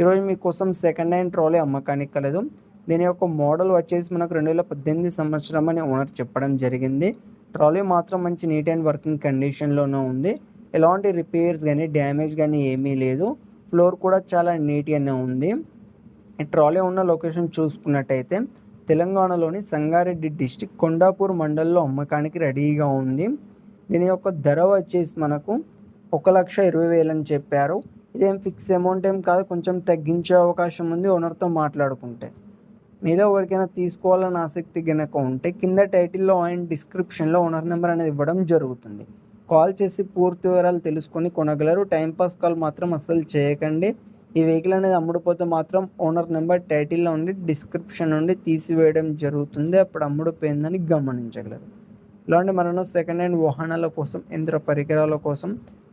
ఈరోజు మీకోసం second hand trolley అమ్మకానికి కలదు దీని యొక్క మోడల్ వచ్చేసి మనకు రెండు వేల పద్దెనిమిది సంవత్సరం అని ఓనర్ చెప్పడం జరిగింది. ట్రాలీ మాత్రం మంచి నీట్ అండ్ వర్కింగ్ కండిషన్లోనే ఉంది. ఎలాంటి రిపేర్స్ కానీ డ్యామేజ్ కానీ ఏమీ లేదు. ఫ్లోర్ కూడా చాలా నీట్గానే ఉంది. ఈ ట్రాలీ ఉన్న లొకేషన్ చూసుకున్నట్టయితే తెలంగాణలోని సంగారెడ్డి డిస్టిక్ కొండాపూర్ మండల్లో అమ్మకానికి రెడీగా ఉంది. దీని యొక్క ధర వచ్చేసి మనకు ఒక లక్ష ఇరవై వేలు అని చెప్పారు. ఇదేం ఫిక్స్ అమౌంట్ ఏం కాదు కొంచెం తగ్గించే అవకాశం ఉంది ఓనర్తో మాట్లాడుకుంటే. మీలో ఎవరికైనా తీసుకోవాలని ఆసక్తి గనక ఉంటే కింద టైటిల్లో అండ్ డిస్క్రిప్షన్లో ఓనర్ నెంబర్ అనేది ఇవ్వడం జరుగుతుంది. కాల్ చేసి పూర్తి వివరాలు తెలుసుకొని కొనగలరు. టైంపాస్ కాల్ మాత్రం అస్సలు చేయకండి. ఈ వెహికల్ అనేది అమ్ముడుపోతే మాత్రం ఓనర్ నెంబర్ టైటిల్లో ఉండి డిస్క్రిప్షన్ నుండి తీసివేయడం జరుగుతుంది. అప్పుడు అమ్ముడుపోయిందని గమనించగలరు. ఇలాంటి మరెన్నో సెకండ్ హ్యాండ్ వాహనాల కోసం యంత్ర పరికరాల కోసం